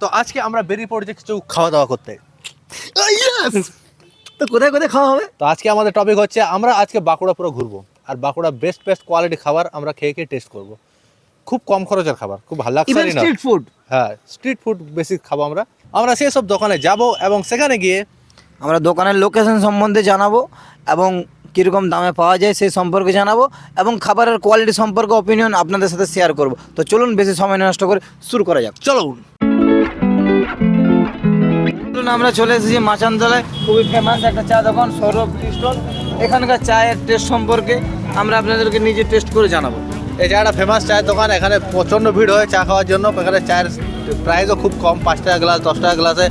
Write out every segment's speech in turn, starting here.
তো আজকে আমরা বেরিয়ে পড়েছি কিছু খাওয়া দাওয়া করতে। তো কোথায় কোথায় খাওয়া হবে? তো আজকে আমাদের টপিক হচ্ছে আমরা আজকে বাঁকুড়া পুরো ঘুরবো আর বাঁকুড়া বেস্ট বেস্ট কোয়ালিটি খাবার আমরা খেয়ে খেয়ে টেস্ট করব। খুব কম খরচের খাবার খুব ভালো লাগছে স্ট্রিট ফুড হ্যাঁ স্ট্রিট ফুড বেশি খাব আমরা। আমরা সেসব দোকানে যাব এবং সেখানে গিয়ে আমরা দোকানের লোকেশন সম্বন্ধে জানাব এবং কীরকম দামে পাওয়া যায় সেই সম্পর্কে জানাব এবং খাবারের কোয়ালিটি সম্পর্কে অপিনিয়ন আপনাদের সাথে শেয়ার করব। তো চলুন বেশি সময় নষ্ট করে শুরু করা যাক। চলুন। আমরা চলে এসেছি মাচানতলায়। খুবই ফেমাস একটা চা দোকান সৌরভ টি স্টল এখানকার চায়ের টেস্ট সম্পর্কে আমরা আপনাদেরকে নিজে টেস্ট করে জানাব। এই জায়গাটা ফেমাস চায়ের দোকান এখানে প্রচণ্ড ভিড় হয় চা খাওয়ার জন্য। এখানে চায়ের প্রাইসও খুব কম পাঁচ টাকা গ্লাস দশ টাকা গ্লাসে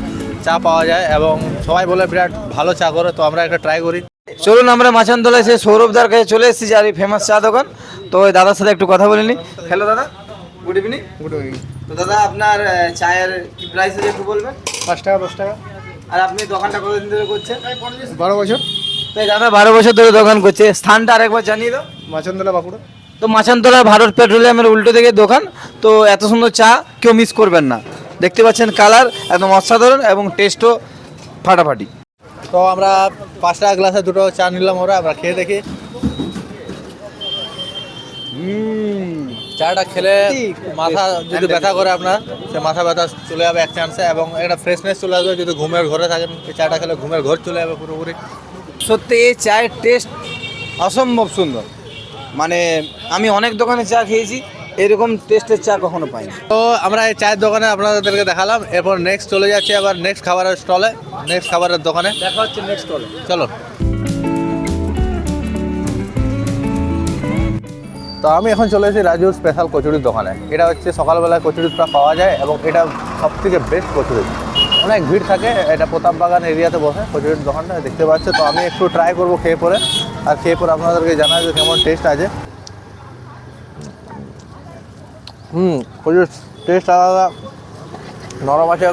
চা পাওয়া যায় এবং সবাই বলে বিরাট ভালো চা করে তো আমরা একটা ট্রাই করি। চলুন আমরা মাচানতলায় সেই সৌরভদার কাছে চলে এসেছি যার এই ফেমাস চা দোকান। তো ওই দাদার সাথে একটু কথা বলে নিই হ্যালো দাদা গুড ইভিনিং গুড ইভিনিং তো দাদা আপনার চায়ের কি প্রাইস আছে একটু বলবেন? পাঁচ টাকা দশ টাকা। আর আপনি দোকানটা কতদিন ধরে করছেন? বারো বছর। তো এই দাদা বারো বছর ধরে দোকান করছে। স্থানটা আরেকবার জানিয়ে দাও। মাচন্দলা বাঁকুড়া। তো মাচানতলা ভারত পেট্রোলিয়ামের উল্টো দিকে দোকান। তো এত সুন্দর চা কেউ মিস করবেন না। দেখতে পাচ্ছেন কালার একদম অসাধারণ এবং টেস্টও ফাটাফাটি। তো আমরা পাঁচ টাকা গ্লাসে দুটো চা নিলাম ওরা আমরা খেয়ে দেখি। চাটা খেলে মাথা যদি ব্যথা করে আপনার সে মাথা ব্যথা চলে যাবে এক চান্সে এবং একটা ফ্রেশনেস চলে আসবে যদি ঘুমের ঘরে থাকেন চাটা খেলে ঘুমের ঘর চলে যাবে পুরোপুরি। সত্যি এই চায়ের টেস্ট অসম্ভব সুন্দর। মানে আমি অনেক দোকানে চা খেয়েছি এরকম টেস্টের চা কখনো পাইনি। তো আমরা এই চায়ের দোকানে আপনাদেরকে দেখালাম এরপর নেক্সট চলে যাচ্ছে আবার নেক্সট খাবারের স্টলে নেক্সট খাবারের দোকানে। দেখা হচ্ছে নেক্সট স্টলে চলো তো আমি এখন চলে এসেছি রাজুর স্পেশাল কচুরির দোকানে। এটা হচ্ছে সকালবেলায় কচুরিটা পাওয়া যায় এবং এটা সব থেকে বেস্ট কচুরি। অনেক ভিড় থাকে, এটা প্রতাপ বাগান এরিয়াতে বসে কচুরির দোকানটা দেখতে পাচ্ছে। তো আমি একটু ট্রাই করব খেয়ে পরে। আর খেয়ে পরে আপনাদেরকে জানাই যে কেমন টেস্ট আছে। হুম, কচুরির টেস্ট আলাদা। নরম আছে,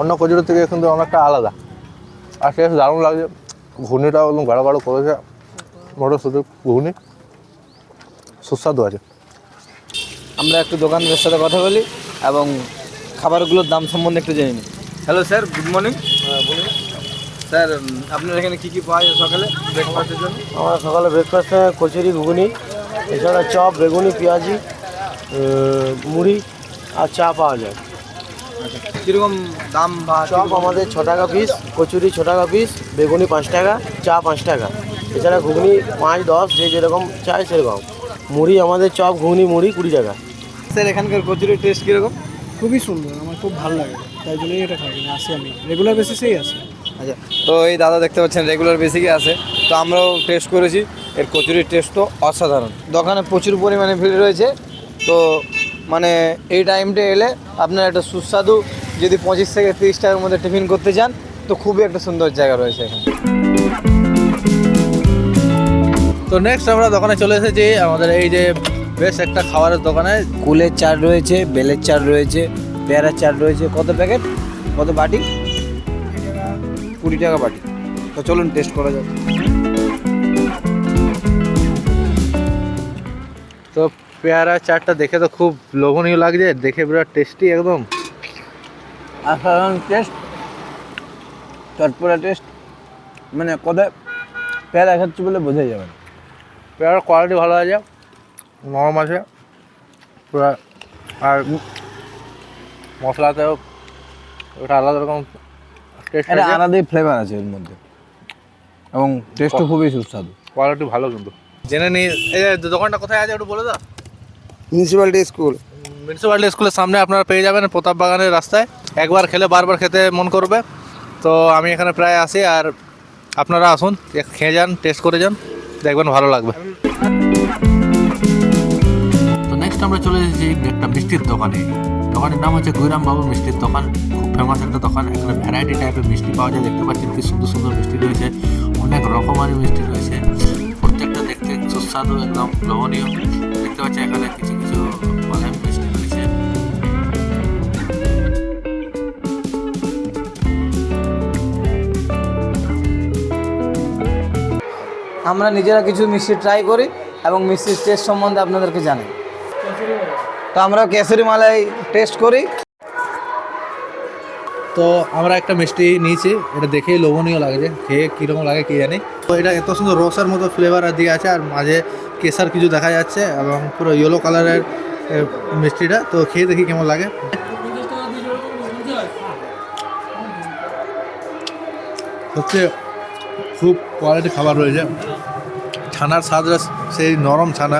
অন্য কচুরির থেকে কিন্তু অনেকটা আলাদা। আর টেস্ট দারুণ লাগছে। ঘুগনিটা একদম গাঢ় গাঢ় করেছে। মটরশুটি ঘুগনি। সুস্বাদু আছে। আমরা একটু দোকানদারের সাথে কথা বলি এবং খাবারগুলোর দাম সম্বন্ধে একটু জেনে নিই। হ্যালো স্যার গুড মর্নিং বলুন। স্যার আপনার এখানে কী কী পাওয়া যায় সকালে ব্রেকফাস্টের জন্য? আমার সকালে ব্রেকফাস্টে কচুরি ঘুগনি এছাড়া চপ বেগুনি পেঁয়াজি মুড়ি আর চা পাওয়া যায়। কীরকম দাম বা চপ আমাদের ছ টাকা পিস কচুরি ছ টাকা পিস বেগুনি পাঁচ টাকা চা পাঁচ টাকা। এছাড়া ঘুগনি পাঁচ দশ যে যেরকম চায় সেরকম। মুড়ি আমাদের চপ ঘুগনি মুড়ি কুড়ি টাকা। স্যার এখানকার কচুরির টেস্ট কীরকম? খুবই সুন্দর আমার খুব ভালো লাগে তাই জন্যই এটা খাই না আসি আমি। রেগুলার বেসিসেই আসি আচ্ছা তো এই দাদা দেখতে পাচ্ছেন রেগুলার বেসিকে আছে। তো আমরাও টেস্ট করেছি এর কচুরির টেস্ট তো অসাধারণ। দোকানে প্রচুর পরিমাণে ভিড় রয়েছে তো মানে এই টাইমটা এলে আপনার একটা সুস্বাদু যদি পঁচিশ থেকে তিরিশ টাকার মধ্যে টিফিন করতে চান তো খুবই একটা সুন্দর জায়গা রয়েছে এখানে। তো নেক্সট আমরা দোকানে চলে এসেছি, আমাদের এই যে বেশ একটা খাবারের দোকানে। কুলের চাট রয়েছে, বেলের চাট রয়েছে, পেয়ারার চাট রয়েছে। কত প্যাকেট কত বাটি? কুড়ি টাকা বাটি। তো চলুন টেস্ট করা যাক। তো পেয়ারা চাটটা দেখে তো খুব লোভনীয় লাগছে, দেখে বিরাট টেস্টি একদম। অসাধারণ টেস্ট চটপটা টেস্ট মানে কোথায় পেয়ারা খাচ্ছি বলে বোঝাই যাবে না। পেয়ারার কোয়ালিটি ভালো আছে। নরম আছে। পুরো আর মশলাতেও ওটা আলাদা রকম টেস্ট আলাদাই ফ্লেভার আছে এর মধ্যে। এবং টেস্টও খুবই সুস্বাদু। কোয়ালিটি ভালো কিন্তু। জেনে নিই এই যে দোকানটা কোথায় আছে একটু বলে দাও। মিউনিসিপ্যালিটি স্কুল মিউনিসিপ্যালিটি স্কুলের সামনে আপনারা পেয়ে যাবেন প্রতাপ বাগানের রাস্তায়। একবার খেলে বারবার খেতে মন করবে। তো আমি এখানে প্রায় আসি আর আপনারা আসুন এক- খেয়ে যান টেস্ট করে যান দেখবেন ভালো লাগবে। নেক্সট আমরা চলে এসেছি একটা মিষ্টির দোকানে। দোকানের নাম হচ্ছে গুইরাম বাবু মিষ্টির দোকান। খুব ফেমাস একটা দোকান। এখানে ভ্যারাইটি টাইপের মিষ্টি পাওয়া যায়। দেখতে পাচ্ছেন কি সুন্দর সুন্দর মিষ্টি রয়েছে। অনেক রকমারি মিষ্টি রয়েছে। প্রত্যেকটা দেখতে সুস্বাদু, একদম লোভনীয়। দেখতে পাচ্ছেন এখানে কিছু কিছু মিষ্টি রয়েছে। আমরা নিজেরা কিছু মিষ্টি ট্রাই করি এবং মিষ্টির টেস্ট সম্বন্ধে আপনাদেরকে জানাই। তো আমরা কেসরি মালাই টেস্ট করি। তো আমরা একটা মিষ্টি নিয়েছি এটা দেখেই লোভনীয় লাগছে খেয়ে কীরকম লাগে কি জানি। তো এটা এত সুন্দর রসের মতো ফ্লেভার দিয়ে আছে আর মাঝে কেসার কিছু দেখা যাচ্ছে এবং পুরো ইয়েলো কালারের মিষ্টিটা। তো খেয়ে দেখি কেমন লাগে। সত্যি খুব কোয়ালিটি খাবার রয়েছে। ছানার স্বাদটা সেই নরম ছানা।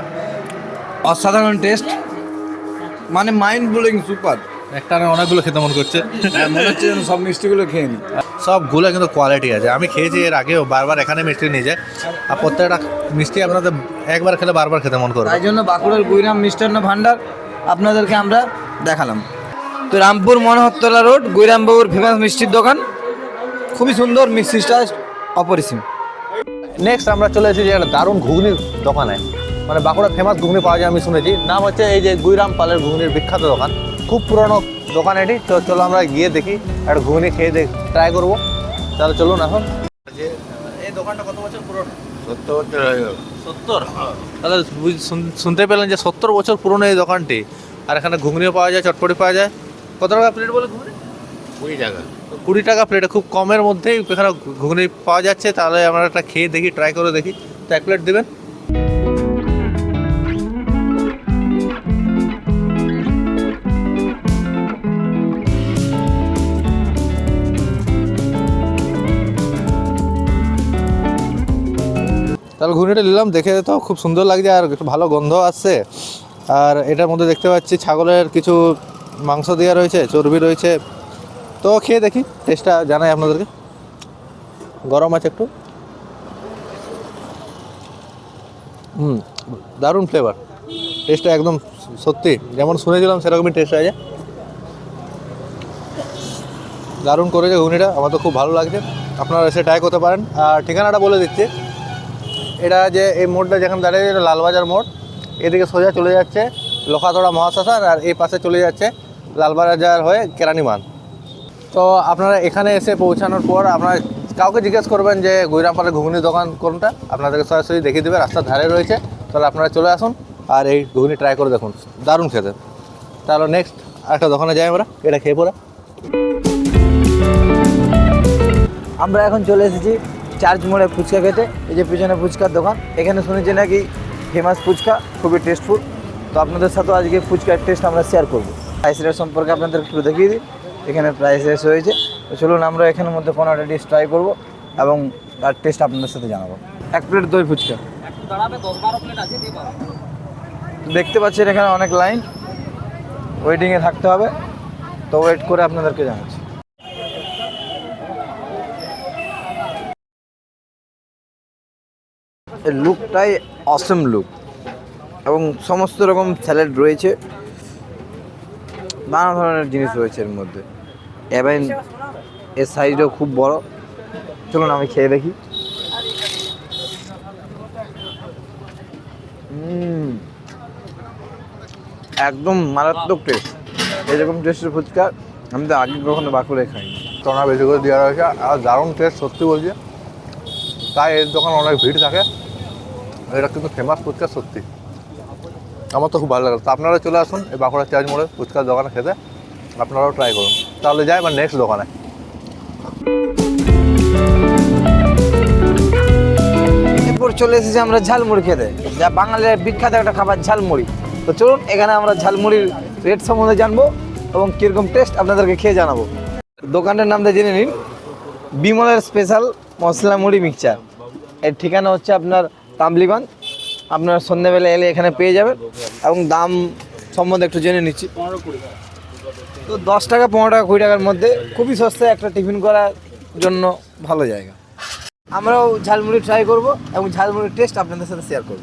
অসাধারণ টেস্ট মানে মাইন্ড ব্লোয়িং সুপার একটা না অনেকগুলো খেতে মন করছে। মনে হচ্ছে সব মিষ্টিগুলো খেয়ে নিই সবগুলো কিন্তু কোয়ালিটি আছে। আমি খেয়েছি এর আগেও বারবার এখানে মিষ্টি নিয়ে যায়। আর প্রত্যেকটা মিষ্টি আপনাদের একবার খেলে বারবার খেতে মন করবে। তাই জন্য বাঁকুড়ার গুইরাম মিষ্টান্ন ভাণ্ডার আপনাদেরকে আমরা দেখালাম। তো রামপুর মনোহরতলা রোড গুইরামবাবুর ফেমাস মিষ্টির দোকান। খুবই সুন্দর মিষ্টিটা অপরিসীম। নেক্সট আমরা চলে এসেছি একটা দারুণ ঘুগনির দোকানে। মানে বাঁকুড়া ফেমাস ঘুগনি পাওয়া যায় আমি শুনেছি। নাম হচ্ছে এই যে গুইরাম পালের ঘুগনির বিখ্যাত দোকান। খুব পুরনো দোকান এটি। তো চলো আমরা গিয়ে দেখি একটা ঘুগনি খেয়ে দেখ ট্রাই করব। তাহলে চলুন এখন। এই দোকানটা কত বছর পুরনো? সত্তর বছর হয়ে গেল সত্তর? তাহলে বুঝ- শুন- শুনতে পেলেন যে সত্তর বছর পুরনো এই দোকানটি। আর এখানে ঘুগনিও পাওয়া যায় চটপটি পাওয়া যায়। কত টাকা প্লেট বলে ঘুগনি? কুড়ি টাকা। কুড়ি টাকা প্লেটে খুব কমের মধ্যেই এখানে ঘুগনি পাওয়া যাচ্ছে। তাহলে আমরা একটা খেয়ে দেখি ট্রাই করে দেখি। তো এক প্লেট দেবেন। তাহলে ঘুগনিটা নিলাম, দেখে তো খুব সুন্দর লাগছে আর একটু ভালো গন্ধ আসছে। আর এটার মধ্যে দেখতে পাচ্ছি ছাগলের কিছু মাংস দেওয়া রয়েছে, চর্বি রয়েছে। তো খেয়ে দেখি, টেস্টটা জানাই আপনাদেরকে। গরম আছে একটু। হুম, দারুণ ফ্লেভার টেস্টটা একদম সত্যি, যেমন শুনেছিলাম সেরকমই টেস্ট আছে। দারুণ করেছে ঘুগনিটা, আমার তো খুব ভালো লাগছে। আপনারা এসে ট্রাই করতে পারেন। আর ঠিকানাটা বলে দিচ্ছি। এটা যে এই মোড়টা যেখানে দাঁড়িয়ে এটা লালবাজার মোড়, এদিকে সোজা চলে যাচ্ছে লোকাতড়া মহাশ্মশান আর এই পাশে চলে যাচ্ছে লালবাজার হয়ে কেরানিমান। তো আপনারা এখানে এসে পৌঁছানোর পর আপনারা কাউকে জিজ্ঞেস করবেন যে গৈরামপাড়ের ঘুগনির দোকান কোনটা, আপনাদেরকে সরাসরি দেখিয়ে দেবে, রাস্তার ধারে রয়েছে। তাহলে আপনারা চলে আসুন আর এই ঘুগনি ট্রাই করে দেখুন, দারুণ খেতে। তাহলে নেক্সট একটা দোকানে যাই আমরা, এটা খেয়ে পড়া আমরা এখন চলে এসেছি চার্চ মোড়ে ফুচকা খেতে, এই যে পিছনে ফুচকার দোকান, এখানে শুনেছি নাকি ফেমাস ফুচকা, খুবই টেস্টফুল তো আপনাদের সাথেও আজকে ফুচকার টেস্ট আমরা শেয়ার করব। প্রাইস রেট সম্পর্কে আপনাদের একটু দেখিয়ে দিই, এখানে প্রাইস রেট রয়েছে। তো চলুন আমরা এখানের মধ্যে কোনো একটা ডিশ ট্রাই করব এবং তার টেস্ট আপনাদের সাথে জানাব। এক প্লেট দই ফুচকা। দেখতে পাচ্ছেন এখানে অনেক লাইন ওয়েটিংয়ে থাকতে হবে। তো ওয়েট করে আপনাদেরকে জানাচ্ছি। এর লুকটাই অসম লুক এবং সমস্ত রকম স্যালাড রয়েছে। নানা ধরনের জিনিস রয়েছে এর মধ্যে। এবং এর সাইজটাও খুব বড়। চলুন আমি খেয়ে দেখি। একদম মারাত্মক টেস্ট এরকম টেস্টের ফুচকা আমি তো আগে কখনো বাঁকুড়ে খাইনি। চনা বেশি করে দেওয়া রয়েছে। আর দারুণ টেস্ট সত্যি বলছি। তাই এর দোকানে অনেক ভিড় থাকে। এটা কিন্তু ফেমাস ফুচকা সত্যি। আমার তো খুব ভালো লাগল তো আপনারা চলে আসুন এই বাঁকুড়া চার্জ মোড়ে ফুচকার দোকানে খেতে। আপনারাও ট্রাই করুন। তাহলে যাই এবার নেক্সট দোকানে। চলে এসেছি আমরা ঝালমুড়ি খেতে। যা বাঙালির বিখ্যাত একটা খাবার, ঝালমুড়ি। তো চলুন, এখানে আমরা ঝালমুড়ির রেট সম্বন্ধে জানব এবং কীরকম টেস্ট আপনাদেরকে খেয়ে জানাব। দোকানটার নামটা জেনে নিন। বিমলের স্পেশাল মশলা মুড়ি মিক্সচার এর ঠিকানা হচ্ছে আপনার তামলিগঞ্জ আপনারা সন্ধ্যেবেলা এলে এখানে পেয়ে যাবেন এবং দাম সম্বন্ধে একটু জেনে নিচ্ছি। তো দশ টাকা, পনেরো টাকা, কুড়ি টাকার মধ্যে খুবই সস্তায় একটা টিফিন করার জন্য ভালো জায়গা। আমরাও ঝালমুড়ি ট্রাই করব এবং ঝালমুড়ির টেস্ট আপনাদের সাথে শেয়ার করব।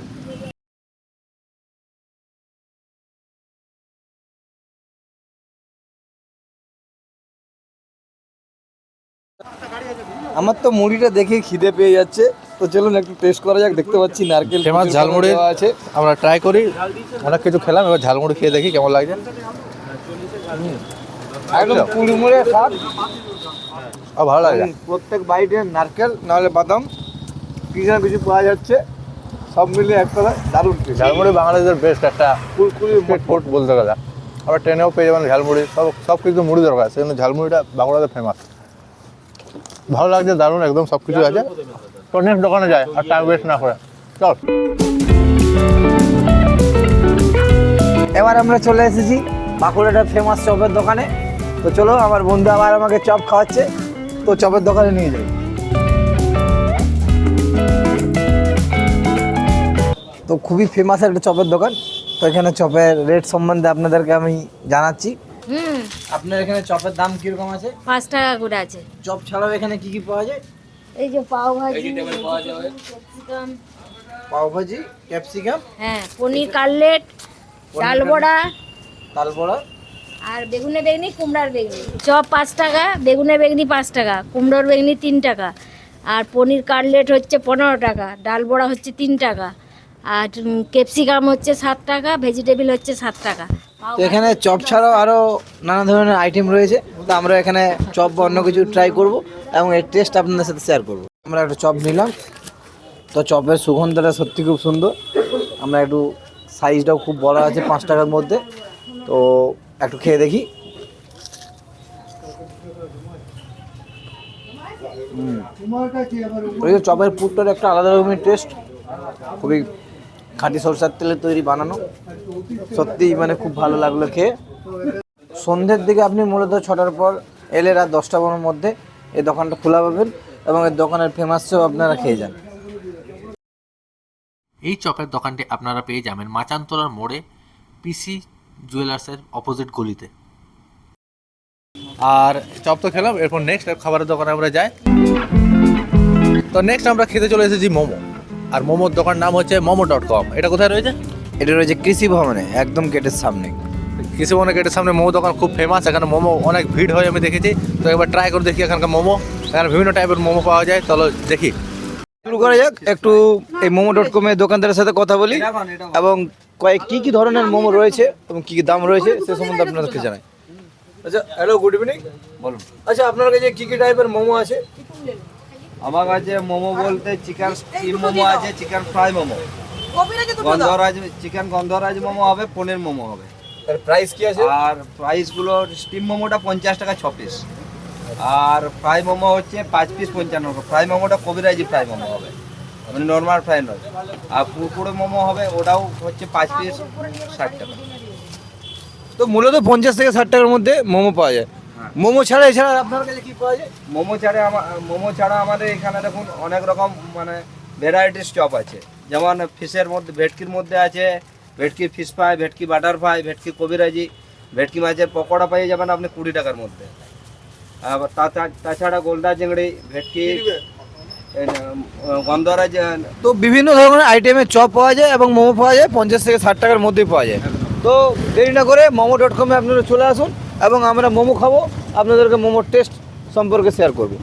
আমার তো মুড়িটা দেখে খিদে পেয়ে যাচ্ছে। তো চলুন একটু টেস্ট করা যাক দেখতে পাচ্ছি নারকেল ফেমাস ঝালমুড়ি আছে। আমরা ট্রাই করি। অনেক কিছু খেলাম এবার ঝালমুড়ি খেয়ে দেখি কেমন লাগছে। একদম কুড়মুড়ে স্বাদ। আর ভালো লাগে। প্রত্যেক বাইটে নারকেল নাহলে বাদাম কিছু না কিছু পাওয়া যাচ্ছে। সব দারুণ ঝালমুড়ি বাংলাদেশের বেস্ট একটা কুলকুলি ফুড বলতে গেলে। আবার ট্রেনেও পেয়ে যাবেন ঝালমুড়ি সব সব কিছু মুড়ি দরকার সেজন্য ঝালমুড়িটা বাঁকুড়াতে ফেমাস ভালো লাগছে দারুণ একদম সব কিছু আছে। তো নেক্সট দোকানে যায় আর টাইম ওয়েস্ট না করে। চল। এবার আমরা চলে এসেছি বাঁকুড়াটা ফেমাস চপের দোকানে। তো চলো আমার বন্ধু আবার আমাকে চপ খাওয়াচ্ছে। তো চপের দোকানে নিয়ে যাই। তো খুবই ফেমাস একটা চপের দোকান। তো এখানে চপের রেট সম্বন্ধে আপনাদেরকে আমি জানাচ্ছি। হুম। আপনার এখানে চপের দাম কীরকম আছে? পাঁচ টাকা করে আছে। চপ ছাড়াও এখানে কি কি পাওয়া যায়? এই যে পাও ভাজি ক্যাপসিকাম পাও ভাজি ক্যাপসিকাম হ্যাঁ পনির কাটলেট ডাল বড়া। তাল বড়া। আর বেগুনে বেগনি কুমড়ার বেগনি। চপ পাঁচ টাকা বেগুনে বেগনি পাঁচ টাকা কুমড়োর বেগনি তিন টাকা। আর পনির কাটলেট হচ্ছে পনেরো টাকা ডাল বড়া হচ্ছে তিন টাকা। আর ক্যাপসিকাম হচ্ছে সাত টাকা ভেজিটেবিল হচ্ছে সাত টাকা। এখানে চপ ছাড়াও আরও নানা ধরনের আইটেম রয়েছে। তো আমরা এখানে চপ বা অন্য কিছু ট্রাই করব এবং এর টেস্ট আপনাদের সাথে শেয়ার করব। আমরা একটা চপ নিলাম। তো চপের সুগন্ধটা সত্যি খুব সুন্দর। আমরা একটু সাইজটাও খুব বড় আছে, পাঁচ টাকার মধ্যে। তো একটু খেয়ে দেখি। ওই চপের পুরটার একটা আলাদা রকমের টেস্ট খুবই খাঁটি সরষার তেলে তৈরি বানানো। সত্যিই মানে খুব ভালো লাগল খেয়ে। সন্ধ্যের দিকে আপনি মূলত ছটার পর এলে রাত দশটা বারোর মধ্যে এই দোকানটা খোলা পাবেন এবং এই দোকানের ফেমাস চপ আপনারা খেয়ে যান। এই চপের দোকানটি আপনারা পেয়ে যাবেন মাচানতলার মোড়ে পিসি জুয়েলার্সের অপোজিট গলিতে। আর চপ তো খেলাম এরপর নেক্সট খাবারের দোকানে আমরা যাই। তো নেক্সট আমরা খেতে চলে এসেছি মোমো। আর মোমোর দোকান নাম হচ্ছে মোমো ডট কম এটা কোথায় রয়েছে? এটা রয়েছে কৃষি ভবনে একদম গেটের সামনে। কৃষি মনে গেটের সামনে মোমো দোকান খুব ফেমাস এখানে মোমো অনেক ভিড় হয় আমি দেখেছি। তো একবার ট্রাই করে দেখি এখানকার মোমো। এখানে বিভিন্ন টাইপের মোমো পাওয়া যায় চলো দেখি। শুরু করা যাক একটু এই মোমো ডট কমের দোকানদারের সাথে কথা বলি। এবং কয়েক কি কি ধরনের মোমো রয়েছে এবং কি কি দাম রয়েছে সে সম্বন্ধে আপনাদেরকে জানাই। আচ্ছা হ্যালো গুড ইভিনিং বলুন। আচ্ছা আপনার কাছে কি কি টাইপের মোমো আছে? আমার কাছে মোমো বলতে চিকেন স্টিম মোমো আছে চিকেন ফ্রাই মোমো। গন্ধরাজ চিকেন গন্ধরাজ মোমো হবে পনির মোমো হবে। এর প্রাইস কি আছে? আর প্রাইসগুলো স্টিম মোমোটা পঞ্চাশ টাকা ছ পিস আর ফ্রাই মোমো হচ্ছে পাঁচ পিস পঞ্চান্ন টাকা। ফ্রাই মোমোটা কবিরাজি ফ্রাই মোমো হবে। মানে নর্মাল ফ্রাই নয়। আর পুরপুরে মোমো হবে ওটাও হচ্ছে পাঁচ পিস ষাট টাকা। তো মূলত পঞ্চাশ থেকে ষাট টাকার মধ্যে মোমো পাওয়া যায়। হ্যাঁ। মোমো ছাড়া এছাড়া আপনার কাছে কি পাওয়া যায়? মোমো ছাড়া আমার মোমো ছাড়া আমাদের এখানে দেখুন অনেক রকম মানে ভ্যারাইটিস চপ আছে। যেমন ফিশের মধ্যে ভেটকির মধ্যে আছে ভেটকি ফিশ ফ্রাই ভেটকি বাটার ফ্রাই ভেটকি কবিরাজি ভেটকি মাছের পকোড়া পেয়ে যাবেন আপনি কুড়ি টাকার মধ্যে। আবার তাছাড়া গোলদা চিংড়ি ভেটকি উম, তো বিভিন্ন ধরনের আইটেমের চপ পাওয়া যায় এবং মোমো পাওয়া যায় পঞ্চাশ থেকে ষাট টাকার মধ্যেই পাওয়া যায়। তো দেরি না করে মোমো ডট কমে আপনারা চলে আসুন এবং আমরা মোমো খাব। আপনাদেরকে মোমোর টেস্ট সম্পর্কে শেয়ার করব।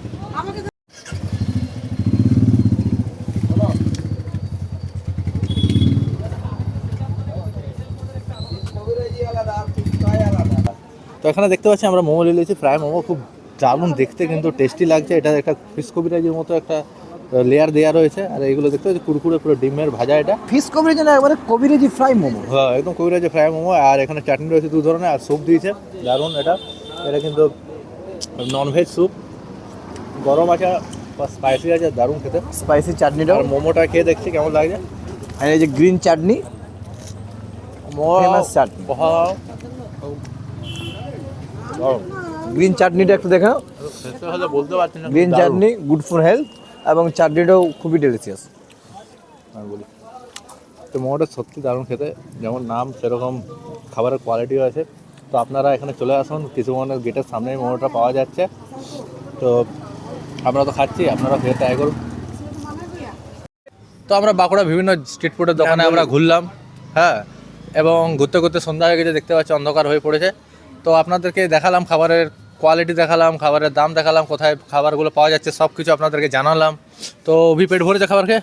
তো এখানে দেখতে পাচ্ছি আমরা মোমো নিয়ে নিয়েছি ফ্রাই মোমো খুব দারুণ দেখতে কিন্তু টেস্টি লাগছে। এটা একটা ফিশ কবিরাজির মতো একটা লেয়ার দেওয়া রয়েছে। আর এগুলো দেখতে পাচ্ছি কুরকুরে পুরো ডিমের ভাজা এটা। ফিশ কবিরাজি না একবারে কবিরাজি ফ্রাই মোমো। হ্যাঁ একদম কবিরাজি ফ্রাই মোমো। আর এখানে চাটনি রয়েছে দু ধরনের আর স্যুপ দিয়েছে। দারুণ এটা। এটা কিন্তু ননভেজ স্যুপ গরম আছে স্পাইসি আছে দারুণ খেতে। স্পাইসি চাটনিটা আর মোমোটা খেয়ে দেখছি কেমন লাগছে। আর এই যে গ্রিন চাটনি মোমো চাটনি। গ্রিন চাটনিটা একটু দেখে বলতে পারছি না। Green chutney good for health এবং চাটনিটাও খুবই ডেলিশিয়াস আমি বলি তো মোমোটা সত্যি দারুণ খেতে যেমন নাম সেরকম খাবারের কোয়ালিটিও আছে। তো আপনারা এখানে চলে আসুন কিছু মনে গেটের সামনেই মোমোটা পাওয়া যাচ্ছে। তো আমরা তো খাচ্ছি আপনারা খেয়ে ট্রাই করুন। তো আমরা বাঁকুড়া বিভিন্ন স্ট্রিট ফুডের দোকানে আমরা ঘুরলাম হ্যাঁ এবং ঘুরতে ঘুরতে সন্ধ্যা হয়ে গেছে দেখতে পাচ্ছি অন্ধকার হয়ে পড়েছে। তো আপনাদেরকে দেখালাম খাবারের কোয়ালিটি দেখালাম খাবারের দাম দেখালাম কোথায় খাবারগুলো পাওয়া যাচ্ছে সব কিছু আপনাদেরকে জানালাম। তো অভি পেট ভরেছে খাবার খেয়ে?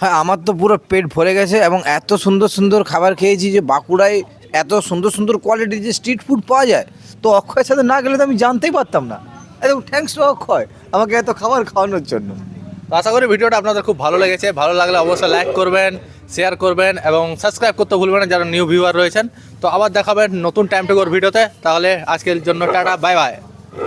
হ্যাঁ আমার তো পুরো পেট ভরে গেছে এবং এত সুন্দর সুন্দর খাবার খেয়েছি যে বাঁকুড়ায় এত সুন্দর সুন্দর কোয়ালিটির যে স্ট্রিট ফুড পাওয়া যায় তো অক্ষয়ের সাথে না গেলে তো আমি জানতেই পারতাম না। একদম থ্যাংকস টু অক্ষয় আমাকে এত খাবার খাওয়ানোর জন্য। আশা করি ভিডিওটা আপনাদের খুব ভালো লেগেছে ভালো লাগলে অবশ্যই লাইক করবেন। শেয়ার করবেন এবং সাবস্ক্রাইব করতে ভুলবেন না যারা নিউ ভিউয়ার রয়েছেন। তো আবার দেখাবেন নতুন টাইম টু ভিডিওতে। তাহলে আজকের জন্য টাটা বাই বাই